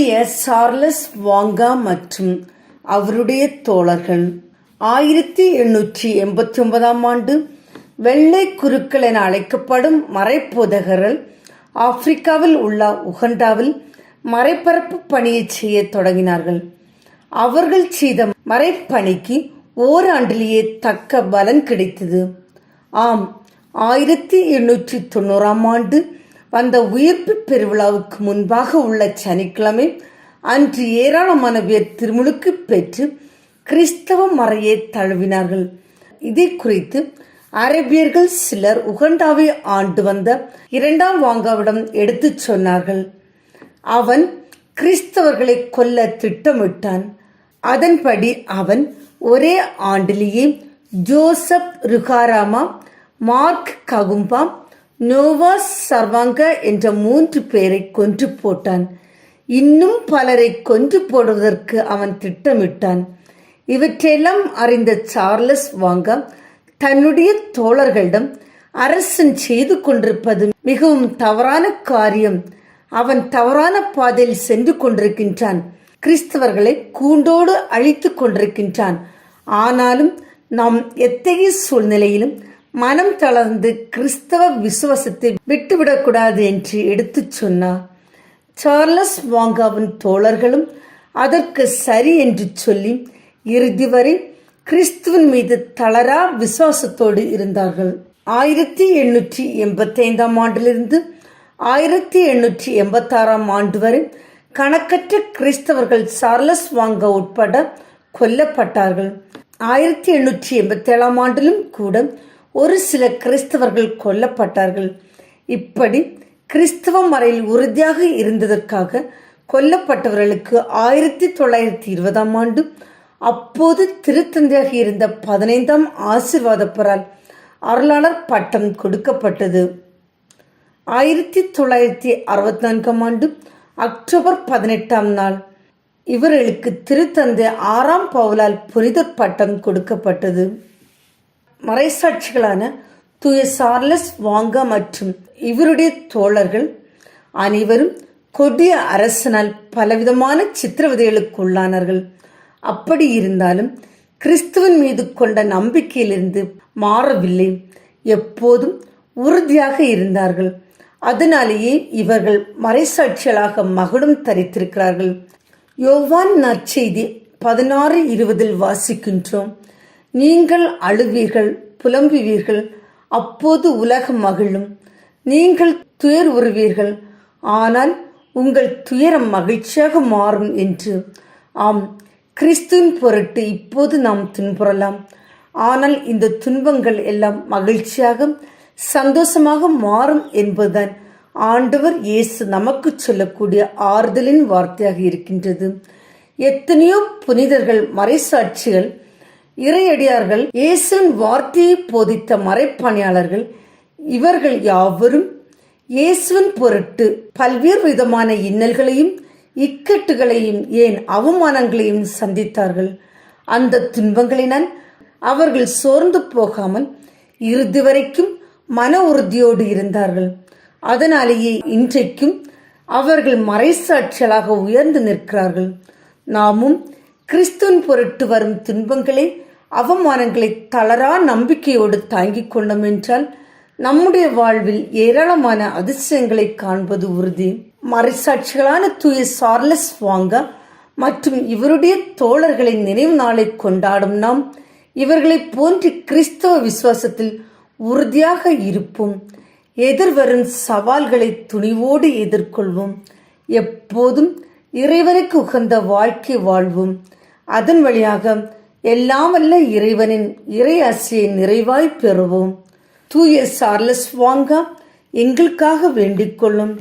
தூய Charles Vanga மற்றும் அவருடைய தோழர்கள். ஆயிரத்தி எண்ணூற்றி எண்பத்தி ஒன்பதாம் ஆண்டு வெள்ளை குருக்கள் என அழைக்கப்படும் மறைப்போதகர்கள் ஆப்பிரிக்காவில் உள்ள உகண்டாவில் மறைபரப்பு பணியை செய்ய தொடங்கினார்கள். அவர்கள் செய்த மறைப்பணிக்கு ஓராண்டிலேயே தக்க பலன் கிடைத்தது. ஆம் ஆயிரத்தி எண்ணூற்றி தொண்ணூறாம் ஆண்டு வந்த உயிர்ப்பு பெருவிழாவுக்கு முன்பாக உள்ள சனிக்கிழமை அன்று ஏராளமான பேர் திருமுழுக்கு பெற்று கிறிஸ்தவ மறையை தழுவினார்கள். இதை குறித்து அரேபியர்கள் சிலர் உகண்டாவை ஆண்டு வந்த இரண்டாம் வாங்காவிடம் எடுத்துச் சொன்னார்கள். அவன் கிறிஸ்தவர்களை கொல்ல திட்டமிட்டான். அதன்படி அவன் ஒரே ஆண்டிலேயே ஜோசப் ருகாராமா மார்க் ககும்பா நோவா சர்வாங்க என்ற மூன்று பேரை கொன்று போட்டான். இன்னும் பலரை கொன்று போடுவதற்கு அவன் திட்டமிட்டான். இவற்றையெல்லாம் அறிந்த சார்லஸ் வாங்க தன்னுடைய தோழர்களிடம் அரசன் செய்து கொண்டிருப்பது மிகவும் தவறான காரியம். அவன் தவறான பாதையில் சென்று கொண்டிருக்கின்றான். கிறிஸ்தவர்களை கூண்டோடு அழித்துக் கொண்டிருக்கின்றான். ஆனாலும் நாம் எத்தகைய சூழ்நிலையிலும் மனம் தளர்ந்து கிறிஸ்தவ விசுவாசத்தை விட்டுவிடக்கூடாது என்று எடுத்துச் சொன்னார் சார்லஸ் வாங்காவின் தோழர்களும் அதற்கு சரி என்று சொல்லி இறுதி வரை கிறிஸ்துவின் மீது தளரா விசுவாசத்தோடு இருந்தார்கள். ஆயிரத்தி எண்ணூற்றி எண்பத்தி ஐந்தாம் ஆண்டிலிருந்து ஆயிரத்தி எண்ணூற்றி எண்பத்தாறாம் ஆண்டு வரை கணக்கற்ற கிறிஸ்தவர்கள் சார்லஸ் வாங்க உட்பட கொல்லப்பட்டார்கள். ஆயிரத்தி எண்ணூற்றி எண்பத்தேழாம் ஆண்டிலும் கூட ஒரு சில கிறிஸ்தவர்கள் கொல்லப்பட்டார்கள். இப்படி கிறிஸ்தவம் வரையில் உறுதியாக இருந்ததற்காக கொல்லப்பட்டவர்களுக்கு ஆயிரத்தி தொள்ளாயிரத்தி இருபதாம் ஆண்டு அப்போது திருத்தந்தையாக இருந்த பதினைந்தாம் ஆசிர்வாதப்பரால் அருளாளர் பட்டம் கொடுக்கப்பட்டது. ஆயிரத்தி தொள்ளாயிரத்தி அறுபத்தி நான்காம் ஆண்டு அக்டோபர் பதினெட்டாம் நாள் இவர்களுக்கு திருத்தந்தை ஆறாம் பவுலால் புனிதர் பட்டம் கொடுக்கப்பட்டது. மறைசாட்சிகளான தூய சார்லஸ் வாங்கா மற்றும் இவருடைய தோழர்கள் அனைவரும் கொடிய அரசனால் பலவிதமான சித்திரவதைகளுக்கு உள்ளானார்கள் அப்படி இருந்தாலும் கிறிஸ்துவின் மீது கொண்ட நம்பிக்கையிலிருந்து மாறவில்லை. எப்போதும் உறுதியாக இருந்தார்கள். அதனாலேயே இவர்கள் மறைசாட்சிகளாக மகுடம் தரித்திருக்கிறார்கள். யோவான் நற்செய்தி பதினாறு இருபதில் வாசிக்கின்றோம். நீங்கள் அழுவீர்கள் புலம்புவீர்கள் அப்போது உலகம் மகிழும். நீங்கள் துயர் உறுவீர்கள் ஆனால் உங்கள் துயரம் மகிழ்ச்சியாக மாறும் என்று. ஆம் கிறிஸ்துவின் பொருட்டு இப்போது நாம் துன்புறலாம். ஆனால் இந்த துன்பங்கள் எல்லாம் மகிழ்ச்சியாக சந்தோஷமாக மாறும் என்பதுதான் ஆண்டவர் இயேசு நமக்கு சொல்லக்கூடிய ஆறுதலின் வார்த்தையாக இருக்கின்றது. எத்தனையோ புனிதர்கள் மறைசாட்சிகள் இறையடியார்கள் இயேசுவின் வார்த்தையை போதித்த மறைப்பணியாளர்கள் இவர்கள் யாவரும் இயேசுவின் பொருட்டு பல்வேறு விதமான இன்னல்களையும் இக்கட்டுகளையும் ஏன் அவமானங்களையும் சந்தித்தார்கள். அந்த துன்பங்களினால் அவர்கள் சோர்ந்து போகாமல் இறுதி வரைக்கும் மன உறுதியோடு இருந்தார்கள். அதனாலேயே இன்றைக்கும் அவர்கள் மறைசாட்சியலாக உயர்ந்து நிற்கிறார்கள். நாமும் கிறிஸ்துவின் பொருட்டு வரும் துன்பங்களை அவமானங்களை தளரா நம்பிக்கையோடு தாங்கிக் கொண்டோம் என்றால் நம்முடைய வாழ்வில் ஏராளமான அதிசயங்களை காண்பது உறுதி. மறைசாட்சிகளான தூய சார்லஸ் வாங்க மற்றும் இவருடைய தோழர்களின் நினைவு நாளை கொண்டாடும் நாம் இவர்களை போன்று கிறிஸ்தவ விசுவாசத்தில் உறுதியாக இருப்போம். எதிர்வரும் சவால்களை துணிவோடு எதிர்கொள்வோம். எப்போதும் இறைவனுக்கு உகந்த வாழ்க்கை வாழ்வோம். அதன் வழியாக எல்லாம் வல்ல இறைவனின் இறை ஆசையை நிறைவாய் பெறுவோம். தூய சார்லஸ் வாங்க எங்களுக்காக வேண்டிக் கொள்ளும்